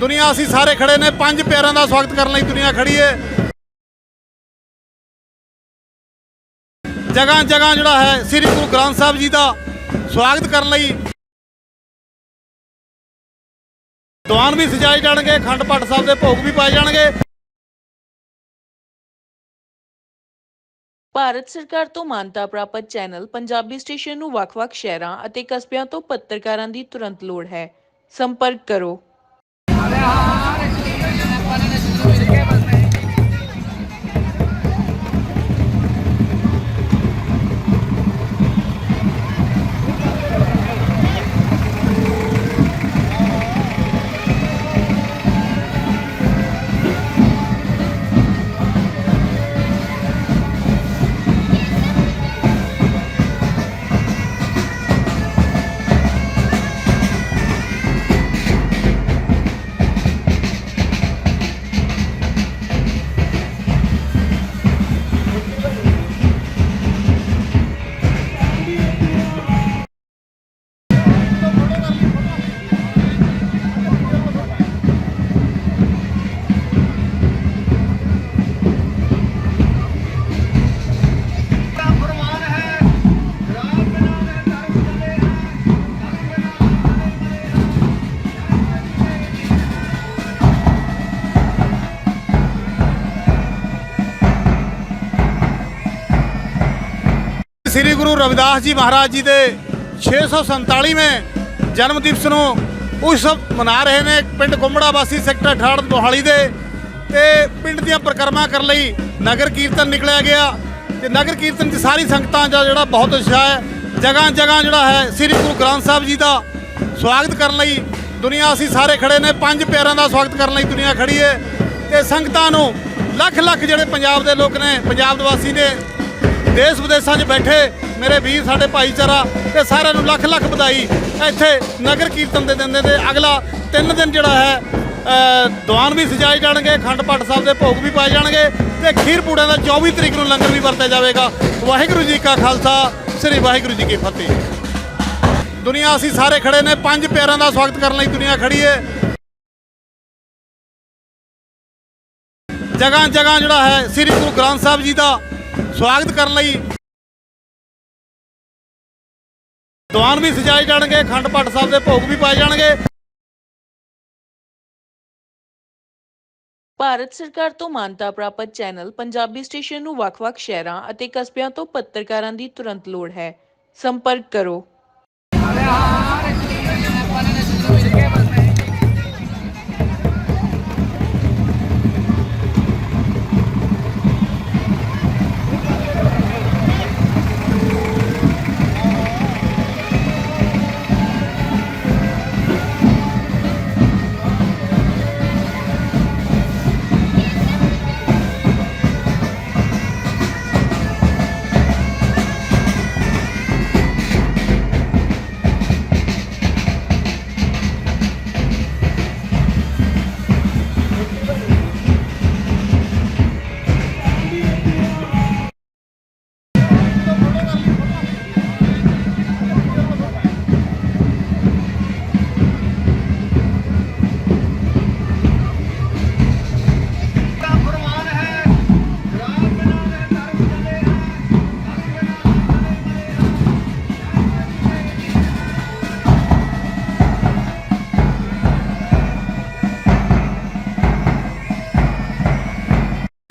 ਦੁਨੀਆ ਅਸੀਂ ਸਾਰੇ ਖੜੇ ਨੇ, ਪੰਜ ਪਿਆਰਾਂ ਦਾ ਸਵਾਗਤ ਕਰਨ ਲਈ ਦੁਨੀਆ ਖੜੀ ਹੈ ਜਗ੍ਹਾ ਜਗ੍ਹਾ ਜਿਹੜਾ ਹੈ, ਸ੍ਰੀ ਗੁਰੂ ਗ੍ਰੰਥ ਸਾਹਿਬ ਜੀ ਦਾ ਸਵਾਗਤ ਕਰਨ ਲਈ ਦੀਵਾਨ ਵੀ ਸਜਾਏ ਜਾਣਗੇ, ਅਖੰਡ ਪਾਠ ਸਾਹਿਬ ਦੇ ਭੋਗ ਵੀ ਪਾਏ ਜਾਣਗੇ। ਭਾਰਤ ਸਰਕਾਰ ਤੋਂ ਮਾਨਤਾ ਪ੍ਰਾਪਤ ਚੈਨਲ ਪੰਜਾਬੀ ਸਟੇਸ਼ਨ ਨੂੰ ਵੱਖ-ਵੱਖ ਸ਼ਹਿਰਾਂ ਅਤੇ ਕਸਬਿਆਂ ਤੋਂ ਪੱਤਰਕਾਰਾਂ ਦੀ ਤੁਰੰਤ ਲੋੜ ਹੈ। ਸੰਪਰਕ ਕਰੋ। Hare Hare Krishna. ਸ੍ਰੀ ਗੁਰੂ ਰਵਿਦਾਸ ਜੀ ਮਹਾਰਾਜ ਜੀ ਦੇ 647ਵੇਂ ਜਨਮ ਦਿਵਸ ਨੂੰ ਉਤਸਵ ਮਨਾ ਰਹੇ ਨੇ ਪਿੰਡ ਕੁੰਮੜਾ ਵਾਸੀ ਸੈਕਟਰ 68 ਮੋਹਾਲੀ ਦੇ। ਤੇ ਪਿੰਡ ਦੀਆਂ ਪਰਿਕਰਮਾ ਕਰਨ ਲਈ ਨਗਰ ਕੀਰਤਨ ਨਿਕਲਿਆ ਗਿਆ। ਤੇ ਨਗਰ ਕੀਰਤਨ 'ਚ ਸਾਰੀ ਸੰਗਤਾਂ ਦਾ ਜਿਹੜਾ ਬਹੁਤ ਉਤਸ਼ਾਹ ਹੈ ਜਗ੍ਹਾ ਜਗ੍ਹਾ ਜਿਹੜਾ ਹੈ ਸ੍ਰੀ ਗੁਰੂ ਗ੍ਰੰਥ ਸਾਹਿਬ ਜੀ ਦਾ ਸਵਾਗਤ ਕਰਨ ਲਈ ਦੁਨੀਆ ਅਸੀਂ ਸਾਰੇ ਖੜੇ ਨੇ, ਪੰਜ ਪਿਆਰਾਂ ਦਾ ਸਵਾਗਤ ਕਰਨ ਲਈ ਦੁਨੀਆ ਖੜੀ ਹੈ। ਤੇ ਸੰਗਤਾਂ ਨੂੰ ਲੱਖ ਲੱਖ ਜਿਹੜੇ ਪੰਜਾਬ ਦੇ ਲੋਕ ਨੇ, ਪੰਜਾਬ ਵਾਸੀ ਨੇ ਦੇਸ਼ ਵਿਦੇਸ਼ਾਂ 'ਚ ਬੈਠੇ ਮੇਰੇ ਵੀਰ ਸਾਡੇ ਭਾਈਚਾਰਾ ਤੇ ਸਾਰਿਆਂ ਨੂੰ ਲੱਖ ਲੱਖ ਵਧਾਈ। ਇੱਥੇ ਨਗਰ ਕੀਰਤਨ ਦੇ ਦਿਨ ਦੇ ਤੇ ਅਗਲਾ ਤਿੰਨ ਦਿਨ ਜਿਹੜਾ ਹੈ ਅ, ਦੀਵਾਨ ਵੀ ਸਜਾਏ ਜਾਣਗੇ ਅਖੰਡ ਪਾਠ ਸਾਹਿਬ ਦੇ ਭੋਗ ਵੀ ਪਾਏ ਜਾਣਗੇ ਤੇ ਖੀਰ ਪੂੜਿਆਂ ਦਾ 24 ਤਰੀਕ ਨੂੰ ਲੰਗਰ ਵੀ ਵਰਤਿਆ ਜਾਵੇਗਾ। ਵਾਹਿਗੁਰੂ ਜੀ ਕਾ ਖਾਲਸਾ ਸ੍ਰੀ ਵਾਹਿਗੁਰੂ ਜੀ ਕੀ ਫਤਿਹ। ਦੁਨੀਆ ਅਸੀਂ ਸਾਰੇ ਖੜੇ ਨੇ ਪੰਜ ਪਿਆਰਿਆਂ ਦਾ ਸਵਾਗਤ ਕਰਨ ਲਈ ਦੁਨੀਆ ਖੜੀ ਹੈ ਜਗ੍ਹਾ ਜਗ੍ਹਾ ਜਿਹੜਾ ਹੈ ਸ੍ਰੀ ਗੁਰੂ ਗ੍ਰੰਥ ਸਾਹਿਬ ਜੀ ਦਾ ਸਵਾਗਤ ਕਰਨ ਲਈ। ਦੀਵਾਨ ਵੀ ਸਜਾਏ ਜਾਣਗੇ ਅਖੰਡ ਪਾਠ ਸਾਹਿਬ ਦੇ ਭੋਗ ਵੀ ਪਾਏ ਜਾਣਗੇ। ਭਾਰਤ ਸਰਕਾਰ ਤੋਂ ਮਾਨਤਾ ਪ੍ਰਾਪਤ ਚੈਨਲ ਪੰਜਾਬੀ ਸਟੇਸ਼ਨ ਨੂੰ ਵੱਖ-ਵੱਖ ਸ਼ਹਿਰਾਂ ਅਤੇ ਕਸਬਿਆਂ ਤੋਂ ਪੱਤਰਕਾਰਾਂ ਦੀ ਤੁਰੰਤ ਲੋੜ ਹੈ। ਸੰਪਰਕ ਕਰੋ।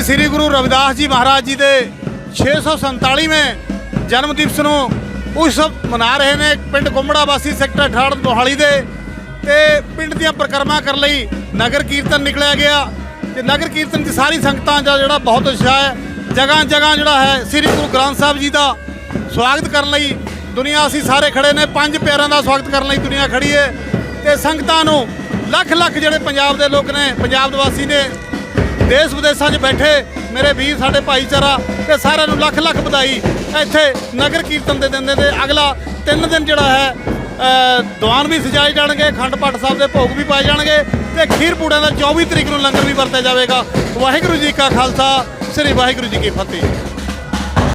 ਸ੍ਰੀ ਗੁਰੂ ਰਵਿਦਾਸ ਜੀ ਮਹਾਰਾਜ ਜੀ ਦੇ 647ਵੇਂ ਜਨਮ ਦਿਵਸ ਨੂੰ ਉਸ ਮਨਾ ਰਹੇ ਨੇ ਪਿੰਡ ਕੁੰਬੜਾ ਵਾਸੀ ਸੈਕਟਰ 68 ਮੋਹਾਲੀ ਦੇ ਤੇ ਪਿੰਡ ਦੀਆਂ ਪਰਿਕਰਮਾ ਕਰਨ ਲਈ ਨਗਰ ਕੀਰਤਨ ਨਿਕਲਿਆ ਗਿਆ ਤੇ ਨਗਰ ਕੀਰਤਨ ਦੀ ਸਾਰੀ ਸੰਗਤਾਂ ਦਾ ਜਿਹੜਾ ਬਹੁਤ ਉਤਸ਼ਾਹ ਹੈ, ਜਗ੍ਹਾ ਜਗ੍ਹਾ ਜਿਹੜਾ ਹੈ ਸ੍ਰੀ ਗੁਰੂ ਗ੍ਰੰਥ ਸਾਹਿਬ ਜੀ ਦਾ ਸਵਾਗਤ ਕਰਨ ਲਈ ਦੁਨੀਆ ਅਸੀਂ ਸਾਰੇ ਖੜੇ ਨੇ, ਪੰਜ ਪਿਆਰਿਆਂ ਦਾ ਸਵਾਗਤ ਕਰਨ ਲਈ ਦੁਨੀਆ ਖੜੀ ਹੈ ਤੇ ਸੰਗਤਾਂ ਨੂੰ ਲੱਖ ਲੱਖ ਜਿਹੜੇ ਪੰਜਾਬ ਦੇ ਲੋਕ ਨੇ, ਪੰਜਾਬ ਵਾਸੀ ਨੇ ਦੇਸ਼ ਵਿਦੇਸ਼ਾਂ 'ਚ ਬੈਠੇ ਮੇਰੇ ਵੀਰ ਸਾਡੇ ਭਾਈਚਾਰਾ ਤੇ ਸਾਰਿਆਂ ਨੂੰ ਲੱਖ ਲੱਖ ਵਧਾਈ। ਇੱਥੇ ਨਗਰ ਕੀਰਤਨ ਦੇ ਦਿਨ ਦੇ ਅਗਲਾ ਤਿੰਨ ਦਿਨ ਜਿਹੜਾ ਹੈ ਅ, ਦੀਵਾਨ ਵੀ ਸਜਾਏ ਜਾਣਗੇ ਅਖੰਡ ਪਾਠ ਸਾਹਿਬ ਦੇ ਭੋਗ ਵੀ ਪਾਏ ਜਾਣਗੇ ਤੇ ਖੀਰ ਪੂੜਿਆਂ ਦਾ 24 ਤਰੀਕ ਨੂੰ ਲੰਗਰ ਵੀ ਵਰਤਿਆ ਜਾਵੇਗਾ। ਵਾਹਿਗੁਰੂ ਜੀ ਕਾ ਖਾਲਸਾ ਸ੍ਰੀ ਵਾਹਿਗੁਰੂ ਜੀ ਕੀ ਫਤਿਹ।